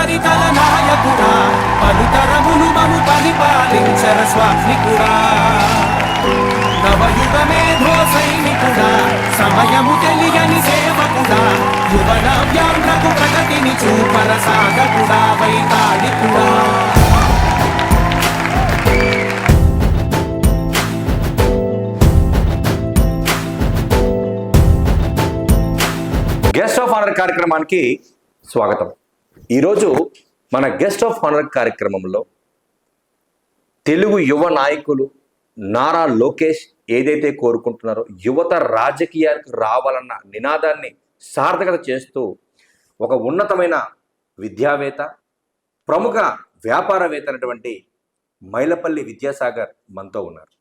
చరితల నాయకుడా పలుతరములు మము పరిపాలించర స్వాత్మికుడా. నవయుగ మేధో సైనికుడా సమయము తెలియని సేవకుడా యువన వ్యామ్రకు ప్రగతిని చూపర సాగకుడా వైతాళికుడా. గెస్ట్ ఆఫ్ ఆనర్ కార్యక్రమానికి స్వాగతం. ఈరోజు మన గెస్ట్ ఆఫ్ ఆనర్ కార్యక్రమంలో తెలుగు యువ నాయకులు నారా లోకేష్ ఏదైతే కోరుకుంటున్నారో యువత రాజకీయాలకు రావాలన్న నినాదాన్ని సార్థకత చేస్తూ ఒక ఉన్నతమైన విద్యావేత్త ప్రముఖ వ్యాపారవేత్త అయినటువంటి మైలపల్లి విద్యాసాగర్ మనతో ఉన్నారు.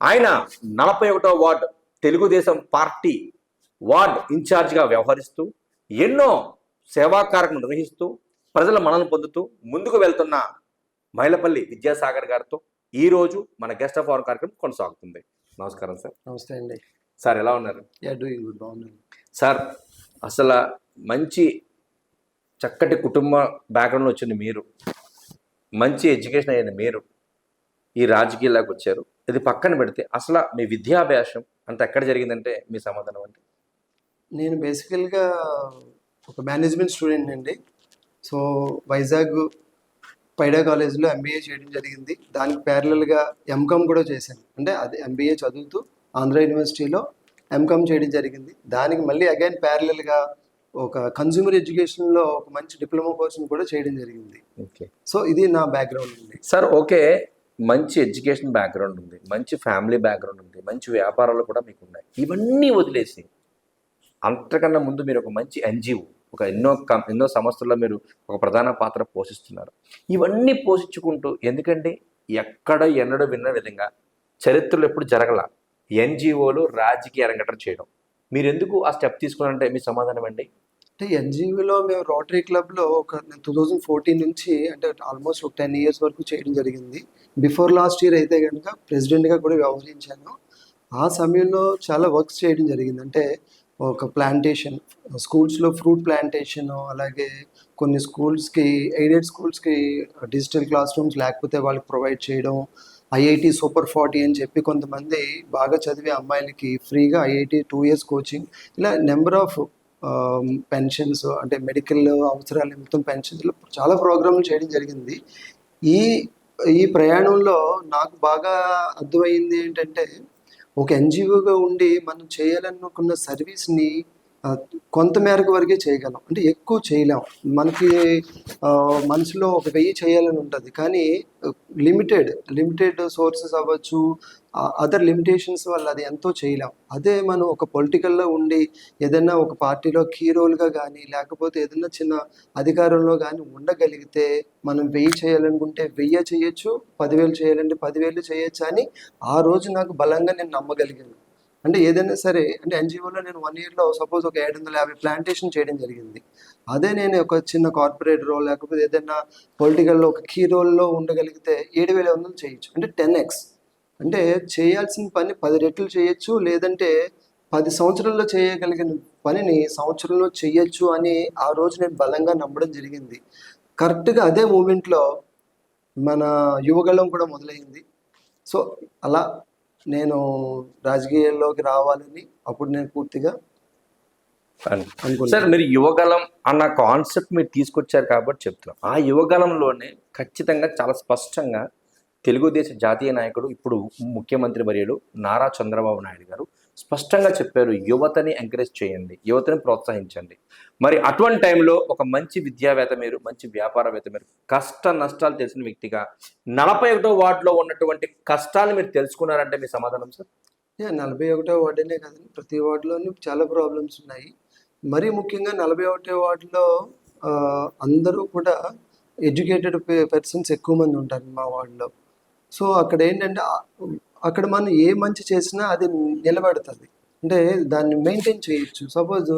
ఆయన నలభై ఒకటో వార్డు తెలుగుదేశం పార్టీ వార్డ్ ఇన్ఛార్జ్గా వ్యవహరిస్తూ ఎన్నో సేవా కార్యక్రమం నిర్వహిస్తూ ప్రజల మనల్ని పొందుతూ ముందుకు వెళ్తున్న మైలపల్లి విద్యాసాగర్ గారితో ఈ రోజు మన గెస్ట్ ఆఫ్ అవర్ కార్యక్రమం కొనసాగుతుంది. నమస్కారం సార్. నమస్తే అండి. సార్ ఎలా ఉన్నారు? గుడ్ బాగున్నాను. సార్ అసలు మంచి చక్కటి కుటుంబ బ్యాక్గ్రౌండ్ వచ్చింది మీరు. మంచి ఎడ్యుకేషన్ అయ్యింది మీరు ఈ రాజకీయాల్లోకి వచ్చారు. ఇది పక్కన పెడితే అసలు మీ విద్యాభ్యాసం అంత ఎక్కడ జరిగిందంటే మీ సమాధానం అంటే నేను బేసికల్గా ఒక మేనేజ్మెంట్ స్టూడెంట్ అండి. సో వైజాగ్ పైడా కాలేజ్లో ఎంబీఏ చేయడం జరిగింది. దానికి ప్యారలల్గా ఎంకామ్ కూడా చేశాను. అంటే అది ఎంబీఏ చదువుతూ ఆంధ్ర యూనివర్సిటీలో ఎంకామ్ చేయడం జరిగింది. దానికి మళ్ళీ అగైన్ ప్యారలల్గా ఒక కన్జ్యూమర్ ఎడ్యుకేషన్లో ఒక మంచి డిప్లొమా కోర్సును కూడా చేయడం జరిగింది. ఓకే. సో ఇది నా బ్యాక్గ్రౌండ్ అండి సార్ ఓకే. మంచి ఎడ్యుకేషన్ బ్యాక్గ్రౌండ్ ఉంది. మంచి ఫ్యామిలీ బ్యాక్గ్రౌండ్ ఉంది. మంచి వ్యాపారాలు కూడా మీకు ఉన్నాయి. ఇవన్నీ వదిలేసి అంతకన్నా ముందు మీరు ఒక మంచి ఎన్జిఓ ఒక ఎన్నో కం ఎన్నో సంస్థల్లో మీరు ఒక ప్రధాన పాత్ర పోషిస్తున్నారు. ఇవన్నీ పోషించుకుంటూ ఎందుకంటే ఎక్కడ ఎన్నడూ విన్న విధంగా చరిత్రలో ఎప్పుడు జరగల ఎన్జిఓలు రాజకీయ అరంగటం చేయడం. మీరు ఎందుకు ఆ స్టెప్ తీసుకున్నారంటే మీ సమాధానం అండి? అంటే ఎన్జీవీలో మేము రోటరీ క్లబ్లో ఒక టూ థౌజండ్ ఫోర్టీన్ నుంచి అంటే ఆల్మోస్ట్ ఒక టెన్ ఇయర్స్ వరకు చేయడం జరిగింది. బిఫోర్ లాస్ట్ ఇయర్ అయితే కనుక ప్రెసిడెంట్గా కూడా వ్యవహరించాను. ఆ సమయంలో చాలా వర్క్స్ చేయడం జరిగింది. అంటే ఒక ప్లాంటేషన్ స్కూల్స్లో ఫ్రూట్ ప్లాంటేషన్ అలాగే కొన్ని స్కూల్స్కి ఎయిడెడ్ స్కూల్స్కి డిజిటల్ క్లాస్ రూమ్స్ లేకపోతే వాళ్ళకి ప్రొవైడ్ చేయడం ఐఐటి సూపర్ ఫార్టీ అని చెప్పి కొంతమంది బాగా చదివే అమ్మాయిలకి ఫ్రీగా ఐఐటి టూ ఇయర్స్ కోచింగ్ ఇలా నెంబర్ ఆఫ్ పెన్షన్స్ అంటే మెడికల్ అవసరాల నిమిత్తం పెన్షన్స్ చాలా ప్రోగ్రాంలు చేయడం జరిగింది. ఈ ఈ ప్రయాణంలో నాకు బాగా అర్థమైంది ఏంటంటే ఒక ఎన్జిఓగా ఉండి మనం చేయాలనుకున్న సర్వీస్ని కొంత మేరకు వరకే చేయగలం. అంటే ఎక్కువ చేయలేం. మనకి మనసులో ఒక వెయ్యి చేయాలని ఉంటుంది. కానీ లిమిటెడ్ లిమిటెడ్ సోర్సెస్ అవ్వచ్చు అదర్ లిమిటేషన్స్ వల్ల అది ఎంతో చేయలేం. అదే మనం ఒక పొలిటికల్లో ఉండి ఏదైనా ఒక పార్టీలో కీ రోల్గా కానీ లేకపోతే ఏదైనా చిన్న అధికారంలో కానీ ఉండగలిగితే మనం వెయ్యి చేయాలనుకుంటే వెయ్యి చేయొచ్చు పదివేలు చేయాలంటే పదివేలు చేయొచ్చు అని ఆ రోజు నాకు బలంగా నేను నమ్మగలిగాను. అంటే ఏదైనా సరే అంటే ఎన్జిఓలో నేను వన్ ఇయర్లో సపోజ్ ఒక ఏడు వందల యాభై ప్లాంటేషన్ చేయడం జరిగింది. అదే నేను ఒక చిన్న కార్పొరేట్ రోల్ లేకపోతే ఏదైనా పొలిటికల్లో ఒక కీ రోల్లో ఉండగలిగితే ఏడు వేల వందలు చేయొచ్చు. అంటే టెన్ ఎక్స్ అంటే చేయాల్సిన పని పది రెట్లు చేయొచ్చు లేదంటే పది సంవత్సరాల్లో చేయగలిగిన పనిని సంవత్సరంలో చేయొచ్చు అని ఆ రోజు నేను బలంగా నమ్మడం జరిగింది. కరెక్ట్గా అదే మూమెంట్లో మన యువగళం కూడా మొదలైంది. సో అలా నేను రాజకీయాల్లోకి రావాలని అప్పుడు నేను పూర్తిగా. సార్ మీరు యువగలం అన్న కాన్సెప్ట్ మీరు తీసుకొచ్చారు కాబట్టి చెప్తున్నాం. ఆ యువగలంలోనే ఖచ్చితంగా చాలా స్పష్టంగా తెలుగుదేశం జాతీయ నాయకుడు ఇప్పుడు ముఖ్యమంత్రి వర్యులు నారా చంద్రబాబు నాయుడు గారు స్పష్టంగా చెప్పారు యువతని ఎంకరేజ్ చేయండి యువతని ప్రోత్సహించండి. మరి అటువంటి టైంలో ఒక మంచి విద్యావేత్త మీరు మంచి వ్యాపారవేత్త మీరు కష్ట నష్టాలు తెలిసిన వ్యక్తిగా నలభై ఒకటో వార్డులో ఉన్నటువంటి కష్టాలు మీరు తెలుసుకున్నారంటే మీ సమాధానం సార్? నలభై ఒకటో వార్డునే కదండి. ప్రతి వార్డులోనూ చాలా ప్రాబ్లమ్స్ ఉన్నాయి. మరీ ముఖ్యంగా నలభై ఒకటో వార్డులో అందరూ కూడా ఎడ్యుకేటెడ్ పర్సన్స్ ఎక్కువ మంది ఉంటారు మా వార్డులో. సో అక్కడ ఏంటంటే అక్కడ మనం ఏ మంచి చేసినా అది నిలబడుతుంది. అంటే దాన్ని మెయింటైన్ చేయొచ్చు. సపోజ్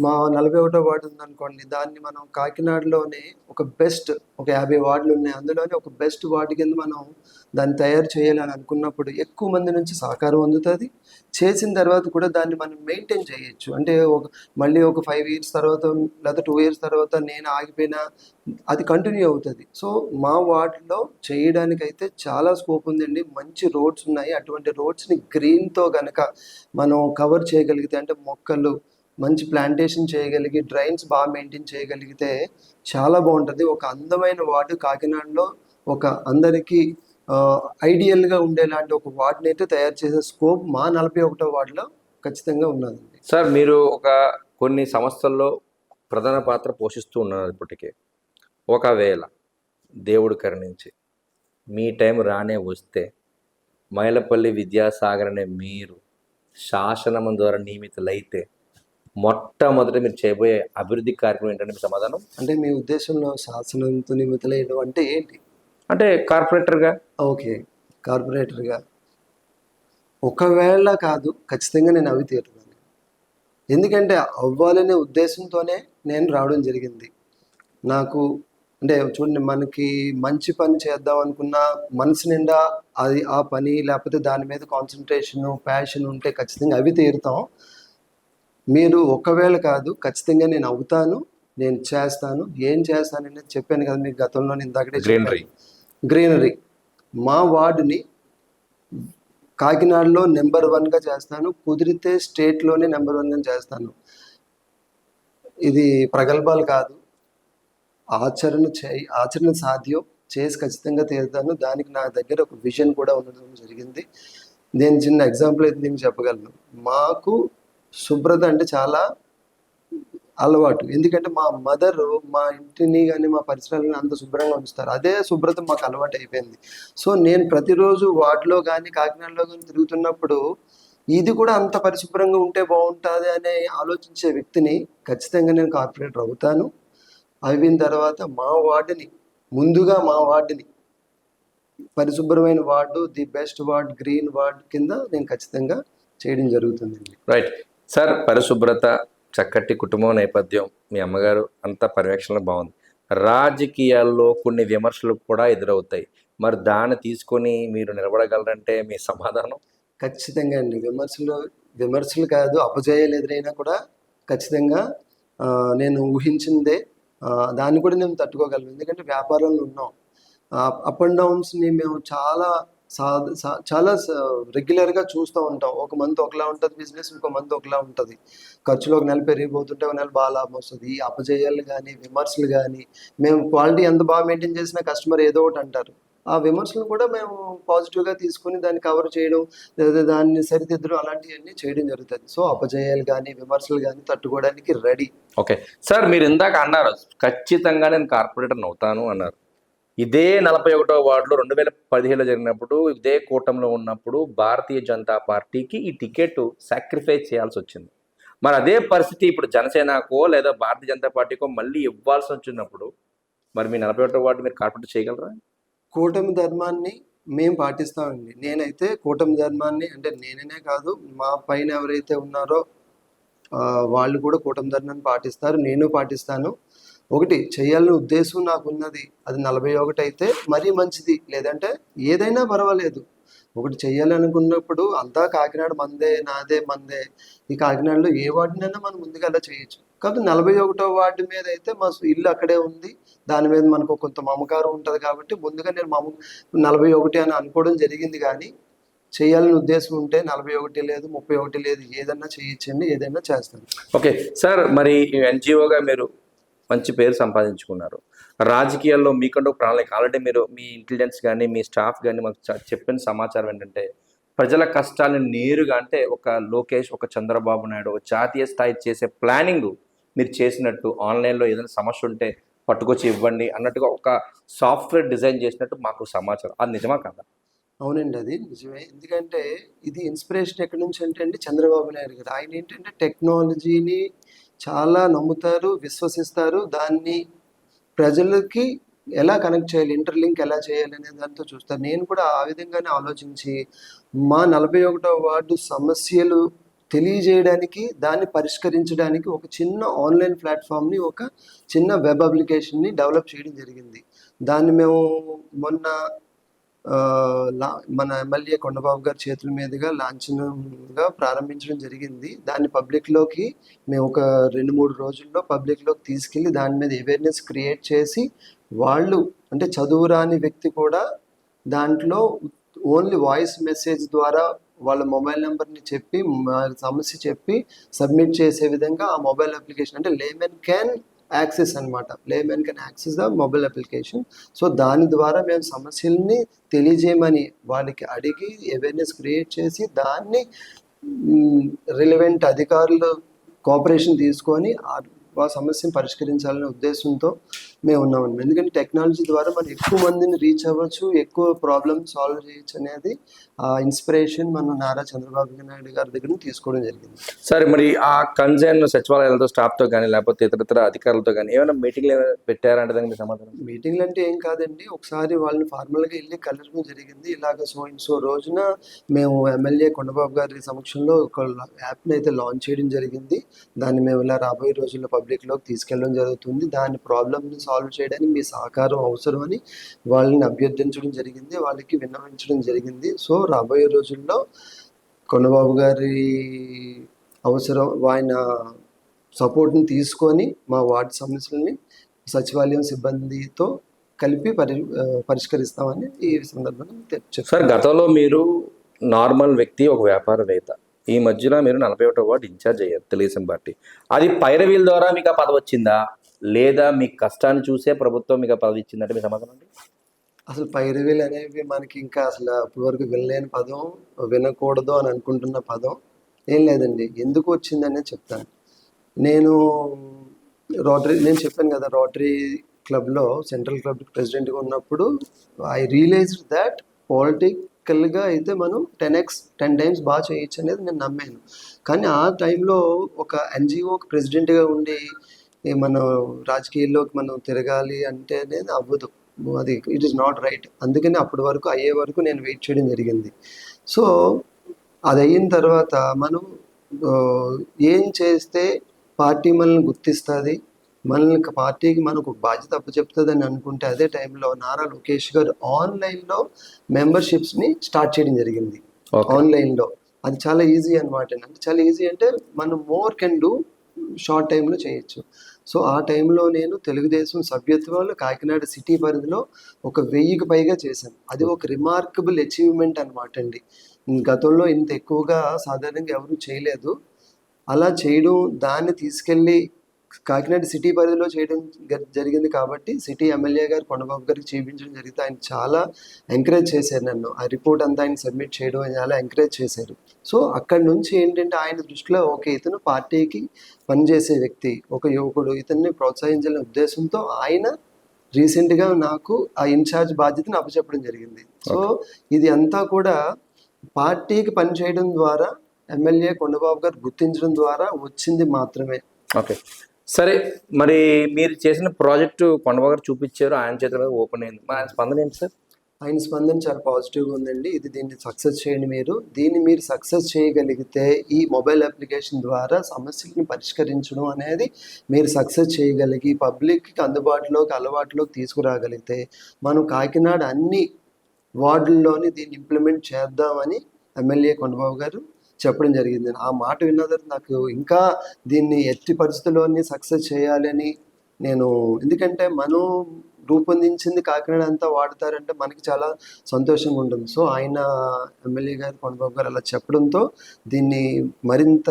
మా నలభై ఒకటో వార్డు ఉందనుకోండి దాన్ని మనం కాకినాడలోనే ఒక బెస్ట్ ఒక యాభై వార్డులు ఉన్నాయి. అందులోనే ఒక బెస్ట్ వార్డు కింద మనం దాన్ని తయారు చేయాలని అనుకున్నప్పుడు ఎక్కువ మంది నుంచి సహకారం అందుతుంది. చేసిన తర్వాత కూడా దాన్ని మనం మెయింటైన్ చేయొచ్చు. అంటే ఒక మళ్ళీ ఒక ఫైవ్ ఇయర్స్ తర్వాత లేదా టూ ఇయర్స్ తర్వాత నేను ఆగిపోయినా అది కంటిన్యూ అవుతుంది. సో మా వార్డులో చేయడానికైతే చాలా స్కోప్ ఉందండి. మంచి రోడ్స్ ఉన్నాయి. అటువంటి రోడ్స్ని గ్రీన్తో కనుక మనం కవర్ చేయగలిగితే అంటే మొక్కలు మంచి ప్లాంటేషన్ చేయగలిగి డ్రైన్స్ బాగా మెయింటైన్ చేయగలిగితే చాలా బాగుంటుంది. ఒక అందమైన వార్డు కాకినాడలో ఒక అందరికీ ఐడియల్గా ఉండేలాంటి ఒక వార్డుని అయితే తయారు చేసే స్కోప్ మా నలభై ఒకటో వార్డులో ఖచ్చితంగా ఉన్నదండి. సార్ మీరు ఒక కొన్ని సంస్థల్లో ప్రధాన పాత్ర పోషిస్తూ ఉన్నారు ఇప్పటికే. ఒకవేళ దేవుడు కరుణించి మీ టైం రానే వస్తే మైలపల్లి విద్యాసాగర్ అనే మీరు శాసనం ద్వారా నియమితులైతే మొట్టమొదట మీరు చేయబోయే అభివృద్ధి కార్యక్రమం ఏంటంటే మీ సమాధానం? అంటే మీ ఉద్దేశంలో శాసనంతో నిమితలేయడం అంటే ఏంటి? అంటే కార్పొరేటర్గా? ఓకే కార్పొరేటర్గా. ఒకవేళ కాదు ఖచ్చితంగా నేను అవి తీరుతాను. ఎందుకంటే అవ్వాలనే ఉద్దేశంతోనే నేను రావడం జరిగింది. నాకు అంటే చూడండి మనకి మంచి పని చేద్దాం అనుకున్న మనసు నిండా అది ఆ పని లేకపోతే దాని మీద కాన్సన్ట్రేషన్ ప్యాషన్ ఉంటే ఖచ్చితంగా అవి తీరుతాం. మీరు ఒకవేళ కాదు ఖచ్చితంగా నేను అవుతాను నేను చేస్తాను. ఏం చేస్తానని చెప్పాను కదా మీకు గతంలో నేను చెప్పాను. Greenery. గ్రీనరీ మా వార్డుని కాకినాడలో నెంబర్ వన్గా చేస్తాను కుదిరితే స్టేట్లోనే నెంబర్ వన్గా చేస్తాను. ఇది ప్రగల్భాలు కాదు. ఆచరణ చేయి ఆచరణ సాధ్యం చేసి ఖచ్చితంగా తీరుతాను. దానికి నా దగ్గర ఒక విజన్ కూడా ఉండడం జరిగింది. నేను చిన్న ఎగ్జాంపుల్ అయితే నేను చెప్పగలను. మాకు శుభ్రత అంటే చాలా అలవాటు. ఎందుకంటే మా మదర్ మా ఇంటిని కానీ మా పరిసరాలను అంత శుభ్రంగా ఉంచుతారు. అదే శుభ్రత మాకు అలవాటు అయిపోయింది. సో నేను ప్రతిరోజు వార్డులో కానీ కాకినాడలో కానీ తిరుగుతున్నప్పుడు ఇది కూడా అంత పరిశుభ్రంగా ఉంటే బాగుంటుంది అనే ఆలోచించే వ్యక్తిని ఖచ్చితంగా నేను కార్పొరేటర్ అవుతాను. అయిన తర్వాత మా వార్డుని ముందుగా మా వార్డుని. పరిశుభ్రమైన ward the best ward green ward కింద నేను ఖచ్చితంగా చేయడం జరుగుతుందండి రైట్. సార్ పరిశుభ్రత చక్కటి కుటుంబం నేపథ్యం మీ అమ్మగారు అంత పర్యవేక్షణ బాగుంది. రాజకీయాల్లో కొన్ని విమర్శలు కూడా ఎదురవుతాయి. మరి దాన్ని తీసుకొని మీరు నిలబడగలరంటే మీ సమాధానం? ఖచ్చితంగా అండి. విమర్శలు విమర్శలు కాదు అపజయాలు ఎదురైనా కూడా ఖచ్చితంగా నేను ఊహించిందే దాన్ని కూడా మేము తట్టుకోగలం ఎందుకంటే వ్యాపారంలో ఉన్నాం. అప్ అండ్ డౌన్స్ని మేము చాలా సా చాలా రెగ్యులర్గా చూస్తూ ఉంటాం. ఒక మంత్ ఒకలా ఉంటుంది బిజినెస్ ఇంకో మంత్ ఒకలా ఉంటుంది. ఖర్చులు ఒక నెల పెరిగిపోతుంటే ఒక నెల బాగా లాభం వస్తుంది. అపజయాలు కానీ విమర్శలు కానీ మేము క్వాలిటీ ఎంత బాగా మెయింటైన్ చేసినా కస్టమర్ ఏదో ఒకటి అంటారు. ఆ విమర్శలు కూడా మేము పాజిటివ్గా తీసుకొని దాన్ని కవర్ చేయడం లేదా దాన్ని సరిదిద్దడం అలాంటివన్నీ చేయడం జరుగుతుంది. సో అపజయాలు కానీ విమర్శలు కానీ తట్టుకోవడానికి రెడీ ఓకే. సార్ మీరు ఇందాక అన్నారు ఖచ్చితంగా నేను కార్పొరేటర్ అవుతాను అన్నారు. ఇదే నలభై ఒకటో వార్డులో రెండు వేల పదిహేడులో జరిగినప్పుడు ఇదే కూటమిలో ఉన్నప్పుడు భారతీయ జనతా పార్టీకి ఈ టికెట్ సాక్రిఫైస్ చేయాల్సి వచ్చింది. మరి అదే పరిస్థితి ఇప్పుడు జనసేనకో లేదా భారతీయ జనతా పార్టీకో మళ్ళీ ఇవ్వాల్సి వచ్చినప్పుడు మరి మీ నలభై ఒకటో వార్డు మీరు కార్పొరేట్ చేయగలరా? కూటమి ధర్మాన్ని మేము పాటిస్తామండి. నేనైతే కూటమి ధర్మాన్ని అంటే నేననే కాదు మా పైన ఎవరైతే ఉన్నారో వాళ్ళు కూడా కూటమి ధర్మాన్ని పాటిస్తారు నేను పాటిస్తాను. ఒకటి చేయాలని ఉద్దేశం నాకు ఉన్నది అది నలభై ఒకటి అయితే మరీ మంచిది. లేదంటే ఏదైనా పర్వాలేదు. ఒకటి చేయాలనుకున్నప్పుడు అంతా కాకినాడ మందే నాదే మందే. ఈ కాకినాడలో ఏ వాటినైనా మనం ముందుగా అలా చేయొచ్చు. కాబట్టి నలభై ఒకటో వార్డు మీద అయితే మా ఇల్లు అక్కడే ఉంది. దాని మీద మనకు కొంత మమకారం ఉంటుంది కాబట్టి ముందుగా నేను మమ నలభై ఒకటి అని అనుకోవడం జరిగింది కానీ చేయాలని ఉద్దేశం ఉంటే నలభై ఒకటి లేదు ముప్పై ఒకటి లేదు ఏదన్నా చేయొచ్చండి ఏదైనా చేస్తాను. ఓకే. సార్ మరి ఎన్జిఓగా మీరు మంచి పేరు సంపాదించుకున్నారు. రాజకీయాల్లో మీకంటూ ఒక ప్రణాళిక ఆల్రెడీ మీరు మీ ఇంటెలిజెన్స్ కానీ మీ స్టాఫ్ కానీ మాకు చెప్పిన సమాచారం ఏంటంటే ప్రజల కష్టాలను నేరుగా అంటే ఒక లోకేష్ ఒక చంద్రబాబు నాయుడు ఒక జాతీయ స్థాయి చేసే ప్లానింగ్ మీరు చేసినట్టు ఆన్లైన్లో ఏదైనా సమస్య ఉంటే పట్టుకొచ్చి ఇవ్వండి అన్నట్టుగా ఒక సాఫ్ట్వేర్ డిజైన్ చేసినట్టు మాకు సమాచారం. అది నిజమా కదా? అవునండి అది నిజమే. ఎందుకంటే ఇది ఇన్స్పిరేషన్ ఎక్కడి నుంచి అంటే అండి చంద్రబాబు నాయుడు గారు. ఆయన ఏంటంటే టెక్నాలజీని చాలా నమ్ముతారు విశ్వసిస్తారు. దాన్ని ప్రజలకి ఎలా కనెక్ట్ చేయాలి ఇంటర్లింక్ ఎలా చేయాలి అనే దాంతో చూస్తారు. నేను కూడా ఆ విధంగానే ఆలోచించి మా నలభై ఒకటో వార్డు సమస్యలు తెలియజేయడానికి దాన్ని పరిష్కరించడానికి ఒక చిన్న ఆన్లైన్ ప్లాట్ఫామ్ని ఒక చిన్న వెబ్ అప్లికేషన్ని డెవలప్ చేయడం జరిగింది. దాన్ని మేము మొన్న లా మన ఎమ్మెల్యే కొండబాబు గారి చేతుల మీదుగా లాంఛనంగా ప్రారంభించడం జరిగింది. దాన్ని పబ్లిక్లోకి మేము ఒక రెండు మూడు రోజుల్లో పబ్లిక్లోకి తీసుకెళ్ళి దాని మీద అవేర్నెస్ క్రియేట్ చేసి వాళ్ళు అంటే చదువు రాని వ్యక్తి కూడా దాంట్లో ఓన్లీ వాయిస్ మెసేజ్ ద్వారా వాళ్ళ మొబైల్ నెంబర్ని చెప్పి సమస్య చెప్పి సబ్మిట్ చేసే విధంగా ఆ మొబైల్ అప్లికేషన్ అంటే లేమెన్ క్యాన్ యాక్సెస్ అనమాట laymen can access the mobile application. So దాని ద్వారా మేము సమస్యల్ని తెలియజేయమని వాళ్ళకి అడిగి అవేర్నెస్ క్రియేట్ చేసి దాన్ని రిలవెంట్ అధికారులు కోఆపరేషన్ తీసుకొని ఆ ఆ సమస్యను పరిష్కరించాలనే ఉద్దేశంతో మేము ఉన్నామండి. ఎందుకంటే టెక్నాలజీ ద్వారా మనం ఎక్కువ మందిని రీచ్ అవ్వచ్చు ఎక్కువ ప్రాబ్లమ్ సాల్వ్ చేయొచ్చు అనేది ఆ ఇన్స్పిరేషన్ మనం నారా చంద్రబాబు నాయుడు గారి దగ్గర తీసుకోవడం జరిగింది. సరే మరి ఆ కన్సర్న్ సచివాలయాలతో స్టాఫ్తో కానీ లేకపోతే ఇతర అధికారులతో కానీ ఏమైనా మీటింగ్లు ఏమైనా పెట్టారంటే దానికి సమాధానం మీటింగ్లు అంటే ఏం కాదండి. ఒకసారి వాళ్ళని ఫార్మల్గా వెళ్ళి కలవడం జరిగింది. ఇలాగ సో ఇన్ సో రోజున మేము ఎమ్మెల్యే కొండబాబు గారి సమక్షంలో ఒక యాప్ని అయితే లాంచ్ చేయడం జరిగింది. దాన్ని మేము ఇలా రాబోయే రోజుల్లో పబ్లిక్లోకి తీసుకెళ్ళడం జరుగుతుంది. దాని ప్రాబ్లమ్ని సాల్వ్ చేయడానికి మీ సహకారం అవసరమని వాళ్ళని అభ్యర్థించడం జరిగింది వాళ్ళకి విన్నవించడం జరిగింది. సో రాబోయే రోజుల్లో కొండబాబు గారి అవసరం ఆయన సపోర్ట్ని తీసుకొని మా వార్డు సమస్యలని సచివాలయం సిబ్బందితో కలిపి పరి పరిష్కరిస్తామని ఈ సందర్భంగా సార్ గతంలో మీరు నార్మల్ వ్యక్తి ఒక వ్యాపారవేత్త. ఈ మధ్యన మీరు నలభై ఒకటో వార్డు ఇన్ఛార్జ్ అయ్యారు తెలుగుదేశం పార్టీ. అది పైరవీల ద్వారా మీకు ఆ పదవి వచ్చిందా? లేదా మీ కష్టాన్ని చూసే ప్రభుత్వం మీకు పదవి ఇచ్చిందంటే మీ సమాధానం అండి అసలు పైరవీలు అనేవి మనకి ఇంకా అసలు ఇప్పటి వరకు వినలేని పదం వినకూడదు అని అనుకుంటున్న పదం ఏం లేదండి. ఎందుకు వచ్చిందనే చెప్తాను. నేను రోటరీ నేను చెప్పాను కదా రోటరీ క్లబ్లో సెంట్రల్ క్లబ్ ప్రెసిడెంట్గా ఉన్నప్పుడు ఐ రియలైజ్డ్ దాట్ పొలిటికల్గా అయితే మనం టెన్ ఎక్స్ టెన్ టైమ్స్ బాగా చేయొచ్చు అనేది నేను నమ్మాను. కానీ ఆ టైంలో ఒక ఎన్జిఓ ప్రెసిడెంట్గా ఉండి మనం రాజకీయాల్లోకి మనం తిరగాలి అంటే అనేది అవ్వదు. అది ఇట్ ఈస్ నాట్ రైట్ అందుకని అప్పటి వరకు అయ్యే వరకు నేను వెయిట్ చేయడం జరిగింది. సో అది అయిన తర్వాత మనం ఏం చేస్తే పార్టీ మనల్ని గుర్తిస్తుంది? మనల్ని పార్టీకి మనకు బాధ్యత అప్పచెప్తుంది అని అనుకుంటే అదే టైంలో నారా లోకేష్ గారు ఆన్లైన్లో మెంబర్షిప్స్ని స్టార్ట్ చేయడం జరిగింది. ఆన్లైన్లో. అది చాలా ఈజీ అనమాట అంటే చాలా ఈజీ అంటే మనం మోర్ కెన్ డూ షార్ట్ టైంలో చేయొచ్చు. సో ఆ టైంలో నేను తెలుగుదేశం సభ్యత్వాలు కాకినాడ సిటీ పరిధిలో ఒక వెయ్యికి పైగా చేశాను. అది ఒక రిమార్కబుల్ అచీవ్మెంట్ అనమాట అండి. గతంలో ఇంత ఎక్కువగా సాధారణంగా ఎవరు చేయలేదు. అలా చేయడం దాన్ని తీసుకెళ్ళి కాకినాడ సిటీ పరిధిలో చేయడం జరిగింది కాబట్టి సిటీ ఎమ్మెల్యే గారు కొండబాబు గారికి చూపించడం జరిగితే ఆయన చాలా ఎంకరేజ్ చేశారు నన్ను. ఆ రిపోర్ట్ అంతా ఆయన సబ్మిట్ చేయడం చాలా ఎంకరేజ్ చేశారు. సో అక్కడి నుంచి ఏంటంటే ఆయన దృష్టిలో ఓకే ఇతను పార్టీకి పనిచేసే వ్యక్తి ఒక యువకుడు ఇతన్ని ప్రోత్సహించాలనే ఉద్దేశంతో ఆయన రీసెంట్గా నాకు ఆ ఇన్ఛార్జ్ బాధ్యతను అప్పచెప్పడం జరిగింది. సో ఇది అంతా కూడా పార్టీకి పనిచేయడం ద్వారా ఎమ్మెల్యే కొండబాబు గారు గుర్తించడం ద్వారా వచ్చింది మాత్రమే. ఓకే. సరే మరి మీరు చేసిన ప్రాజెక్టు కొండబాగారు చూపించారు ఆయన చేతిలో ఓపెన్ అయింది. మరి ఆయన స్పందన ఏంటి సార్? ఆయన స్పందన చాలా పాజిటివ్గా ఉందండి. ఇది దీన్ని సక్సెస్ చేయండి మీరు. దీన్ని మీరు సక్సెస్ చేయగలిగితే ఈ మొబైల్ అప్లికేషన్ ద్వారా సమస్యలను పరిష్కరించడం అనేది మీరు సక్సెస్ చేయగలిగి పబ్లిక్కి అందుబాటులోకి అలవాటులోకి తీసుకురాగలిగితే మనం కాకినాడ అన్ని వార్డుల్లోని దీన్ని ఇంప్లిమెంట్ చేద్దామని ఎమ్మెల్యే కొండబాబు గారు చెప్పడం జరిగింది. ఆ మాట విన్న తర్వాత నాకు ఇంకా దీన్ని ఎట్టి పరిస్థితుల్లోని సక్సెస్ చేయాలని నేను ఎందుకంటే మనం రూపొందించింది కాకినాడ అంతా వాడతారంటే మనకి చాలా సంతోషంగా ఉంటుంది. సో ఆయన ఎమ్మెల్యే గారు కొండబాబు గారు అలా చెప్పడంతో దీన్ని మరింత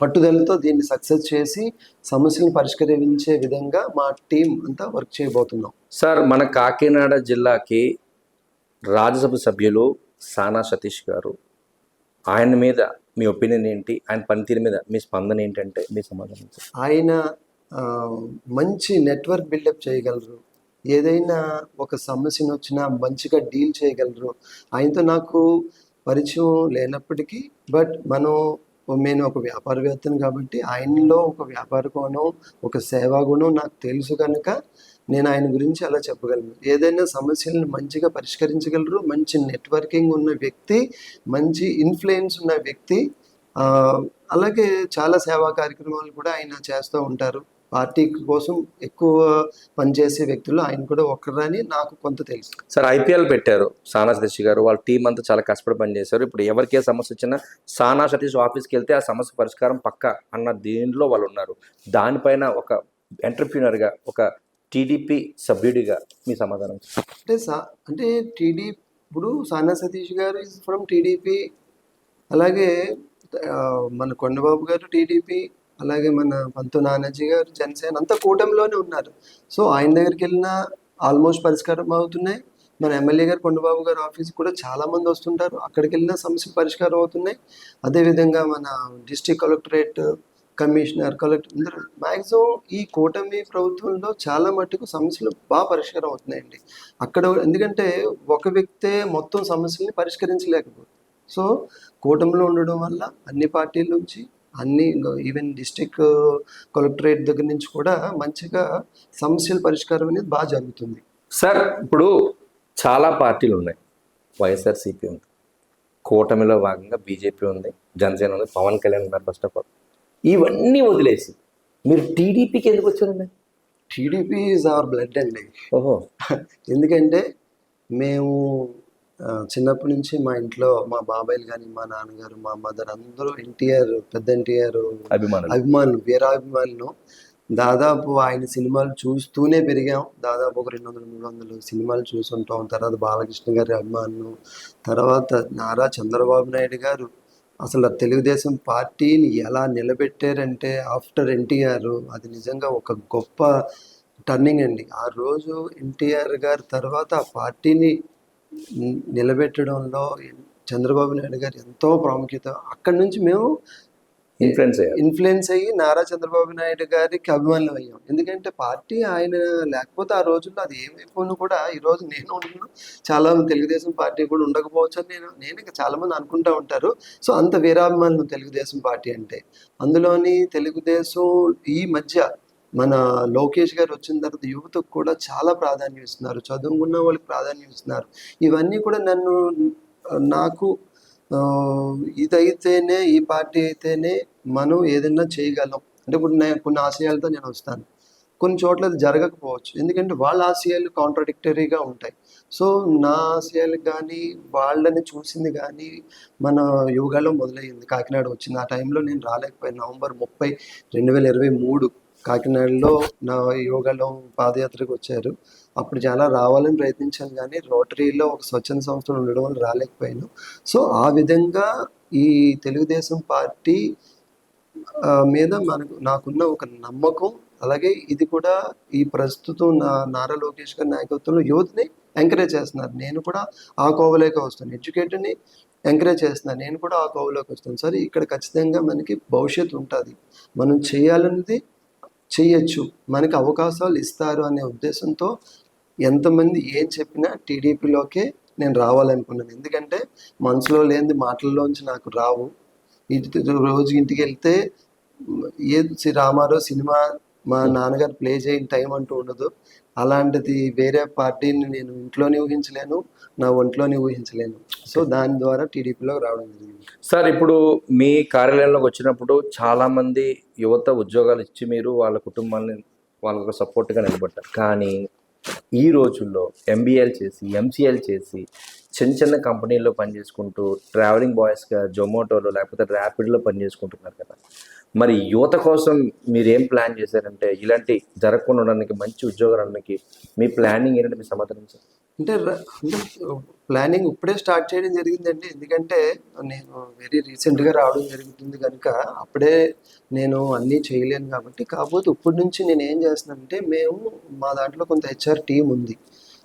పట్టుదలతో దీన్ని సక్సెస్ చేసి సమస్యలను పరిష్కరించే విధంగా మా టీం అంతా వర్క్ చేయబోతున్నాం. సార్ మన కాకినాడ జిల్లాకి రాజ్యసభ సభ్యులు సానా సతీష్ గారు ఆయన మీద మీ ఒపీనియన్ ఏంటి? ఆయన పనితీరు మీద మీ స్పందన ఏంటంటే మీ సమాధానం ఆయన మంచి నెట్వర్క్ బిల్డప్ చేయగలరు. ఏదైనా ఒక సమస్యను వచ్చినా మంచిగా డీల్ చేయగలరు. ఆయనతో నాకు పరిచయం లేనప్పటికీ బట్ మనం నేను ఒక వ్యాపారవేత్తను కాబట్టి ఆయనలో ఒక వ్యాపార కోణం ఒక సేవా గుణం నాకు తెలుసు కనుక నేను ఆయన గురించి అలా చెప్పగలను. ఏదైనా సమస్యలను మంచిగా పరిష్కరించగలరు మంచి నెట్వర్కింగ్ ఉన్న వ్యక్తి మంచి ఇన్ఫ్లుయెన్స్ ఉన్న వ్యక్తి అలాగే చాలా సేవా కార్యక్రమాలు కూడా ఆయన చేస్తూ ఉంటారు. పార్టీ కోసం ఎక్కువ పనిచేసే వ్యక్తులు ఆయన కూడా ఒక్కరని నాకు కొంత తెలుసు. సార్ ఐపీఎల్ పెట్టారు సానా సతీష్ గారు. వాళ్ళ టీం అంతా చాలా కష్టపడి పనిచేశారు ఇప్పుడు ఎవరికి ఏ సమస్య వచ్చినా సానా సతీష్ ఆఫీస్కి వెళ్తే ఆ సమస్య పరిష్కారం పక్క అన్న దీనిలో వాళ్ళు ఉన్నారు. దానిపైన ఒక ఎంటర్ప్రీనర్గా ఒక టీడీపీ సభ్యుడిగా మీ సమాధానం అంటే సా అంటే టీడీ ఇప్పుడు సానా సతీష్ గారు ఇస్ ఫ్రమ్ టీడీపీ అలాగే మన కొండబాబు గారు టీడీపీ అలాగే మన పంతు నానాజీ గారు జనసేన అంతా కూటమిలోనే ఉన్నారు. సో ఆయన దగ్గరికి వెళ్ళినా ఆల్మోస్ట్ పరిష్కారం అవుతున్నాయి. మన ఎమ్మెల్యే గారు కొండబాబు గారు ఆఫీస్ కూడా చాలామంది వస్తుంటారు. అక్కడికి వెళ్ళిన సమస్య పరిష్కారం అవుతున్నాయి. అదేవిధంగా మన డిస్ట్రిక్ట్ కలెక్టరేట్ కమిషనర్ కలెక్టర్ అందరూ మ్యాక్సిమం ఈ కూటమి ప్రభుత్వంలో చాలా మట్టుకు సమస్యలు బాగా పరిష్కారం అవుతున్నాయండి. అక్కడ ఎందుకంటే ఒక వ్యక్తే మొత్తం సమస్యల్ని పరిష్కరించలేకపోతుంది సో కూటమిలో ఉండడం వల్ల అన్ని పార్టీల నుంచి అన్ని ఈవెన్ డిస్టిక్ కలెక్టరేట్ దగ్గర నుంచి కూడా మంచిగా సమస్యల పరిష్కారం అనేది బాగా జరుగుతుంది. సార్ ఇప్పుడు చాలా పార్టీలు ఉన్నాయి. వైఎస్ఆర్సీపీ ఉంది. కూటమిలో భాగంగా బీజేపీ ఉంది. జనసేన ఉంది. పవన్ కళ్యాణ్ ఉన్నారు ఫస్ట్ ఆఫ్ ఆల్ ఇవన్నీ వదిలేసి. మీరు టీడీపీకి ఎందుకు వచ్చారండి? టీడీపీ ఈజ్ అవర్ బ్లడ్ అండి ఓహో. ఎందుకంటే మేము చిన్నప్పటి నుంచి మా ఇంట్లో మా బాబాయ్లు కానీ మా నాన్నగారు మా మదర్ అందరూ ఎన్టీఆర్ పెద్ద ఎన్టీఆర్ అభిమానులు. అభిమానులు వీరాభిమానులు. దాదాపు ఆయన సినిమాలు చూస్తూనే పెరిగాం. దాదాపు ఒక రెండు వందలు మూడు వందలు సినిమాలు చూసుంటాం తర్వాత బాలకృష్ణ గారి అభిమానులు. తర్వాత నారా చంద్రబాబు నాయుడు గారు అసలు తెలుగుదేశం పార్టీని ఎలా నిలబెట్టారంటే ఆఫ్టర్ ఎన్టీఆర్ అది నిజంగా ఒక గొప్ప టర్నింగ్ అండి. ఆ రోజు ఎన్టీఆర్ గారి తర్వాత ఆ పార్టీని నిలబెట్టడంలో చంద్రబాబు నాయుడు గారు ఎంతో ప్రాముఖ్యత. అక్కడి నుంచి మేము ఇన్ఫ్లుయెన్స్ ఇన్ఫ్లుయెన్స్ అయ్యి నారా చంద్రబాబు నాయుడు గారికి అభిమానులు అయ్యాం. ఎందుకంటే పార్టీ ఆయన లేకపోతే ఆ రోజుల్లో అది ఏమైపోయినా కూడా ఈ రోజు నేను ఉంటున్నాను చాలా మంది తెలుగుదేశం పార్టీ కూడా ఉండకపోవచ్చు అని నేను నేను ఇంకా చాలా మంది అనుకుంటా ఉంటారు. సో అంత వీరాభిమానులు తెలుగుదేశం పార్టీ అంటే. అందులోని తెలుగుదేశం ఈ మధ్య మన లోకేష్ గారు వచ్చిన తర్వాత యువతకు కూడా చాలా ప్రాధాన్యం ఇస్తున్నారు. చదువుకున్న వాళ్ళకి ప్రాధాన్యం ఇస్తున్నారు. ఇవన్నీ కూడా నన్ను నాకు ఇదైతేనే ఈ పార్టీ అయితేనే మనం ఏదైనా చేయగలం. అంటే ఇప్పుడు నేను కొన్ని ఆశయాలతో నేను వస్తాను. కొన్ని చోట్ల అది జరగకపోవచ్చు. ఎందుకంటే వాళ్ళ ఆశయాలు కాంట్రడిక్టరీగా ఉంటాయి. సో నా ఆశయాలు కానీ వాళ్ళని చూసింది కానీ మన యువగాలో మొదలయ్యింది. కాకినాడ వచ్చింది. ఆ టైంలో నేను రాలేకపోయాను. నవంబర్ ముప్పై రెండు వేల ఇరవై మూడు. కాకినాడలో నా యోగాలో పాదయాత్రకు వచ్చారు. అప్పుడు చాలా రావాలని ప్రయత్నించాను కానీ రోటరీలో ఒక స్వచ్ఛంద సంస్థలు ఉండడం వల్ల రాలేకపోయాను. సో ఆ విధంగా ఈ తెలుగుదేశం పార్టీ మీద మనకు నాకున్న ఒక నమ్మకం అలాగే ఇది కూడా ఈ ప్రస్తుతం నా నారా లోకేష్ గారి నాయకత్వంలో యువతిని ఎంకరేజ్ చేస్తున్నారు. నేను కూడా ఆ కోవలోకి వస్తాను. ఎడ్యుకేటర్ని ఎంకరేజ్ చేస్తున్నాను నేను కూడా ఆ కోవలోకి వస్తాను. సరే ఇక్కడ ఖచ్చితంగా మనకి భవిష్యత్తు ఉంటుంది. మనం చేయాలన్నది చేయొచ్చు. మనకి అవకాశాలు ఇస్తారు అనే ఉద్దేశంతో ఎంతమంది ఏం చెప్పినా టీడీపీలోకే నేను రావాలనుకున్నాను. ఎందుకంటే మనసులో లేని మాటల్లోంచి నాకు రావు. ఇది రోజు ఇంటికి వెళ్తే ఏ శ్రీ రామారావు సినిమా మా నాన్నగారు ప్లే చేయని టైం అంటూ ఉండదు. అలాంటిది వేరే పార్టీని నేను ఇంట్లోనే ఊహించలేను నా ఒంట్లోనే ఊహించలేను. సో దాని ద్వారా టీడీపీలో రావడం జరిగింది. సార్ ఇప్పుడు మీ కార్యాలయంలోకి వచ్చినప్పుడు చాలా మంది యువత ఉద్యోగాలు ఇచ్చి మీరు వాళ్ళ కుటుంబాన్ని వాళ్ళకు సపోర్ట్గా నిలబడ్డారు. కానీ ఈ రోజుల్లో ఎంబీఏలు చేసి ఎంసీఎల్ చేసి చిన్న చిన్న కంపెనీల్లో పనిచేసుకుంటూ ట్రావెలింగ్ బాయ్స్గా జొమాటోలో లేకపోతే ర్యాపిడ్లో పనిచేసుకుంటున్నారు కదా. మరి యువత కోసం మీరు ఏం ప్లాన్ చేశారంటే ఇలాంటి జరగకుండా ఉండడానికి మంచి ఉద్యోగాలు ఉండడానికి మీ ప్లానింగ్ ఏంటంటే మీ సమాధానం సార్ అంటే అంటే ప్లానింగ్ ఇప్పుడే స్టార్ట్ చేయడం జరిగిందండి. ఎందుకంటే నేను వెరీ రీసెంట్గా రావడం జరుగుతుంది కనుక అప్పుడే నేను అన్నీ చేయలేను కాబట్టి కాకపోతే ఇప్పటి నుంచి నేను ఏం చేస్తున్నానంటే మేము మా దాంట్లో కొంత హెచ్ఆర్ టీం ఉంది.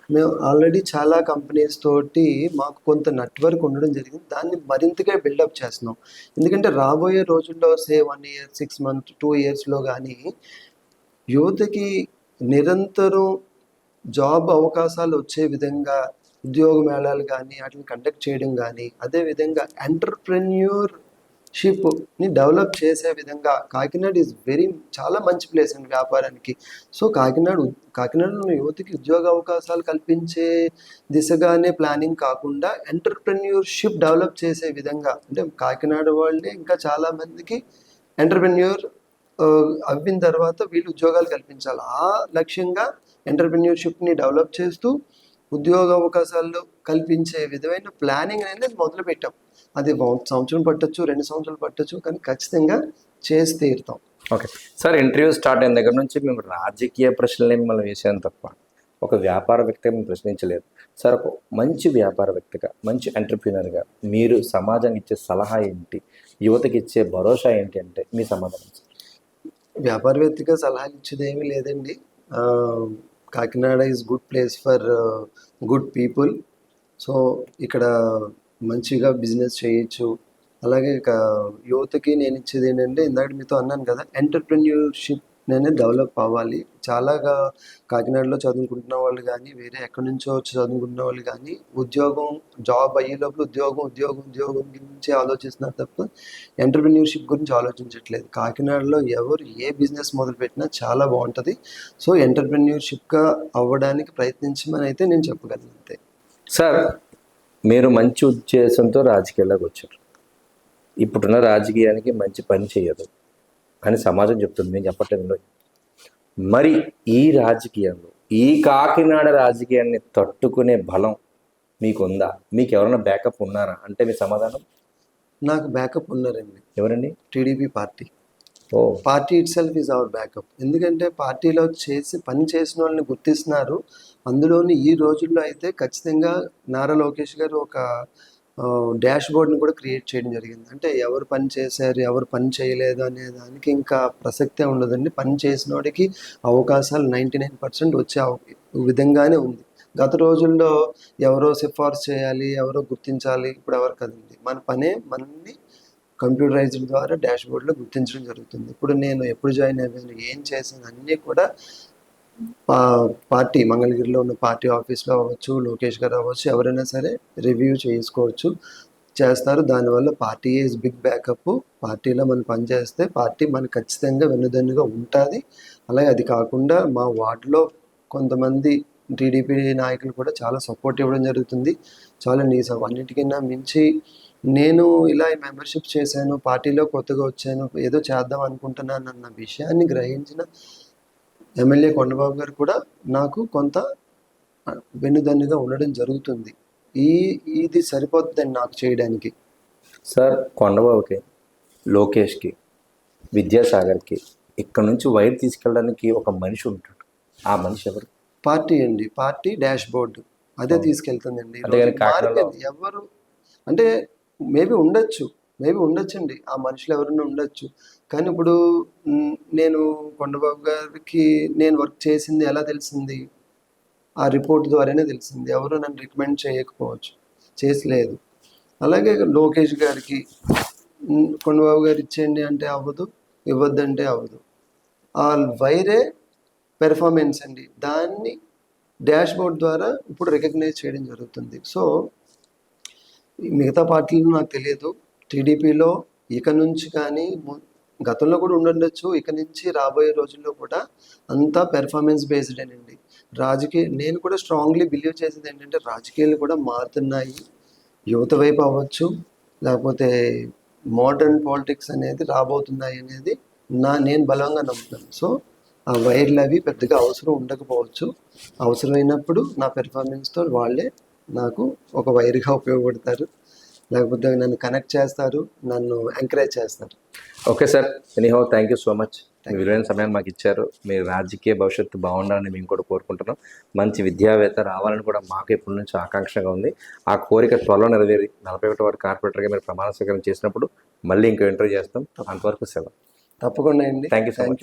మేము ఆల్రెడీ చాలా కంపెనీస్ తోటి మాకు కొంత నెట్వర్క్ ఉండడం జరిగింది. దాన్ని మరింతగా బిల్డప్ చేస్తున్నాం. ఎందుకంటే రాబోయే రోజుల్లో say one year six month two ఇయర్స్లో కానీ యువతకి నిరంతరం జాబ్ అవకాశాలు వచ్చే విధంగా ఉద్యోగ మేళాలు కానీ వాటిని కండక్ట్ చేయడం కానీ అదేవిధంగా ఎంటర్ప్రెన్యూర్ డెవలప్ చేసే విధంగా కాకినాడ ఈజ్ వెరీ చాలా మంచి ప్లేస్ అండి వ్యాపారానికి. సో కాకినాడ కాకినాడలో యువతికి యువతకి ఉద్యోగ అవకాశాలు కల్పించే దిశగానే ప్లానింగ్ కాకుండా ఎంటర్ప్రెన్యూర్షిప్ డెవలప్ చేసే విధంగా అంటే కాకినాడ వాళ్ళే ఇంకా చాలామందికి ఎంటర్ప్రెన్యూర్ అవ్విన తర్వాత వీళ్ళు ఉద్యోగాలు కల్పించాలి. ఆ లక్ష్యంగా ఎంటర్ప్రెన్యూర్షిప్ని డెవలప్ చేస్తూ ఉద్యోగ అవకాశాలు కల్పించే విధమైన ప్లానింగ్ అనేది మొదలు పెట్టాం అది ఒక సంవత్సరం పట్టొచ్చు రెండు సంవత్సరాలు పట్టొచ్చు కానీ ఖచ్చితంగా చేసి తీరుతాం. ఓకే. సార్ ఇంటర్వ్యూ స్టార్ట్ అయిన దగ్గర నుంచి మేము రాజకీయ ప్రశ్నలే మిమ్మల్ని వేసాను తప్ప ఒక వ్యాపార వ్యక్తిగా మేము ప్రశ్నించలేదు. సార్ ఒక మంచి వ్యాపార వ్యక్తిగా మంచి ఎంటర్ప్రీనర్గా మీరు సమాజానికి ఇచ్చే సలహా ఏంటి? యువతకి ఇచ్చే భరోసా ఏంటి అంటే మీ సమాధానం వ్యాపారవేత్తగా సలహాలు ఇచ్చేది ఏమీ లేదండి Kakinada is good place for good people so ఇక్కడ మంచిగా బిజినెస్ చేయొచ్చు. అలాగే ఇక యువతకి నేను ఇచ్చేది ఏంటంటే ఇందాక మీతో అన్నాను కదా ఎంటర్ప్రెన్యూర్షిప్ నేనే డెవలప్ అవ్వాలి. చాలాగా కాకినాడలో చదువుకుంటున్న వాళ్ళు కానీ వేరే ఎక్కడి నుంచో వచ్చి చదువుకుంటున్న వాళ్ళు కానీ ఉద్యోగం జాబ్ అయ్యే లోపల ఉద్యోగం ఉద్యోగం ఉద్యోగం గురించి ఆలోచిస్తున్నారు తప్ప ఎంటర్ప్రెన్యూర్షిప్ గురించి ఆలోచించట్లేదు. కాకినాడలో ఎవరు ఏ బిజినెస్ మొదలుపెట్టినా చాలా బాగుంటుంది. సో ఎంటర్ప్రెన్యూర్షిప్గా అవ్వడానికి ప్రయత్నించమని అయితే నేను చెప్పగలను అంతే. సార్ మీరు మంచి ఉద్దేశంతో రాజకీయాల్లోకి వచ్చారు. ఇప్పుడున్న రాజకీయానికి మంచి పని చేయదు. అని సమాజం చెప్తుంది నేను చెప్పట్లేదు మరి ఈ రాజకీయంలో ఈ కాకినాడ రాజకీయాన్ని తట్టుకునే బలం మీకుందా? మీకు ఎవరైనా బ్యాకప్ ఉన్నారా? అంటే మీ సమాధానం? నాకు బ్యాకప్ ఉన్నారండి. ఎవరండి? TDP party. Oh. Party itself is our backup. ఎందుకంటే పార్టీలో చేసి పని చేసిన వాళ్ళని గుర్తిస్తున్నారు. అందులోని ఈ రోజుల్లో అయితే ఖచ్చితంగా నారా లోకేష్ గారు ఒక డాష్ బోర్డ్ని కూడా క్రియేట్ చేయడం జరిగింది. అంటే ఎవరు పని చేశారు ఎవరు పని చేయలేదు అనే దానికి ఇంకా ప్రసక్తే ఉండదండి. పని చేసిన వాడికి అవకాశాలు నైంటీ నైన్ పర్సెంట్ వచ్చే విధంగానే ఉంది. గత రోజుల్లో ఎవరో సిఫార్సు చేయాలి ఎవరో గుర్తించాలి ఇప్పుడు ఎవరు కదండి. మన పనే మనల్ని కంప్యూటరైజ్డ్ ద్వారా డాష్ బోర్డ్లో గుర్తించడం జరుగుతుంది. ఇప్పుడు నేను ఎప్పుడు జాయిన్ అయ్యాను ఏం చేశాను అన్నీ కూడా పార్టీ మంగళగిరిలో ఉన్న పార్టీ ఆఫీస్లో అవ్వచ్చు లోకేష్ గారు అవ్వచ్చు ఎవరైనా సరే రివ్యూ చేసుకోవచ్చు చేస్తారు. దానివల్ల పార్టీ ఈజ్ బిగ్ బ్యాకప్ పార్టీలో మనం పనిచేస్తే పార్టీ మనకు ఖచ్చితంగా వెన్నుదన్నుగా ఉంటుంది. అలాగే అది కాకుండా మా వార్డులో కొంతమంది టీడీపీ నాయకులు కూడా చాలా సపోర్ట్ ఇవ్వడం జరుగుతుంది. చాలా నీ అన్నిటికన్నా మించి నేను ఇలా మెంబర్షిప్ చేశాను పార్టీలో కొత్తగా వచ్చాను ఏదో చేద్దాం అనుకుంటున్నాను అన్న విషయాన్ని గ్రహించిన ఎమ్మెల్యే కొండబాబు గారు కూడా నాకు కొంత వెన్నుదన్నుగా ఉండడం జరుగుతుంది. ఈ ఇది సరిపోతుందండి నాకు చేయడానికి. సార్ కొండబాబుకి లోకేష్కి విద్యాసాగర్కి ఇక్కడ నుంచి వైర్ తీసుకెళ్ళడానికి ఒక మనిషి ఉంటాడు. ఆ మనిషి ఎవరు? పార్టీ అండి. పార్టీ డాష్ బోర్డు అదే తీసుకెళ్తుందండి. ఎవరు? అంటే మేబీ ఉండొచ్చు. మేబీ ఉండొచ్చండి. ఆ మనుషులు ఎవరైనా ఉండొచ్చు. కానీ ఇప్పుడు నేను కొండబాబు గారికి నేను వర్క్ చేసింది ఎలా తెలిసింది? ఆ రిపోర్ట్ ద్వారానే తెలిసింది. ఎవరు నన్ను రికమెండ్ చేయకపోవచ్చు. చేసలేదు. అలాగే లోకేష్ గారికి కొండబాబు గారు ఇచ్చేయండి అంటే అవ్వదు ఇవ్వద్దంటే అవ్వదు. ఆ వైరే పెర్ఫార్మెన్స్ అండి. దాన్ని డాష్ బోర్డ్ ద్వారా ఇప్పుడు రికగ్నైజ్ చేయడం జరుగుతుంది. సో ఈ మిగతా పార్టీలు నాకు తెలియదు. టీడీపీలో ఇక నుంచి కానీ గతంలో కూడా ఉండుండొచ్చు ఇక నుంచి రాబోయే రోజుల్లో కూడా అంతా పెర్ఫార్మెన్స్ బేస్డేనండి రాజకీయ నేను కూడా స్ట్రాంగ్లీ బిలీవ్ చేసేది ఏంటంటే రాజకీయాలు కూడా మారుతున్నాయి. యువత వైపు అవ్వచ్చు లేకపోతే మోడర్న్ పాలిటిక్స్ అనేది రాబోతున్నాయి అనేది నా నేను బలంగా నమ్ముతాను సో ఆ వైర్లు అవి పెద్దగా అవసరం ఉండకపోవచ్చు. అవసరమైనప్పుడు నా పెర్ఫార్మెన్స్తో వాళ్ళే నాకు ఒక వైర్గా ఉపయోగపడతారు. లేకపోతే నన్ను కనెక్ట్ చేస్తారు నన్ను ఎంకరేజ్ చేస్తారు. Okay sir anyhow thank you so much విలువైన సమయాన్ని మాకు ఇచ్చారు. మీ రాజకీయ భవిష్యత్తు బాగుండాలని మేము కూడా కోరుకుంటున్నాం. మంచి విద్యావేత్త రావాలని కూడా మాకు ఎప్పటి నుంచి ఆకాంక్షగా ఉంది. ఆ కోరిక త్వరలో నెరవేరి నలభై ఒకటి వారి కార్పొరేటర్గా మీరు ప్రమాణ స్వీకారం చేసినప్పుడు మళ్ళీ ఇంకో ఇంటర్వ్యూ చేస్తాం. అంతవరకు సెలవు. తప్పకుండా అండి. You so much.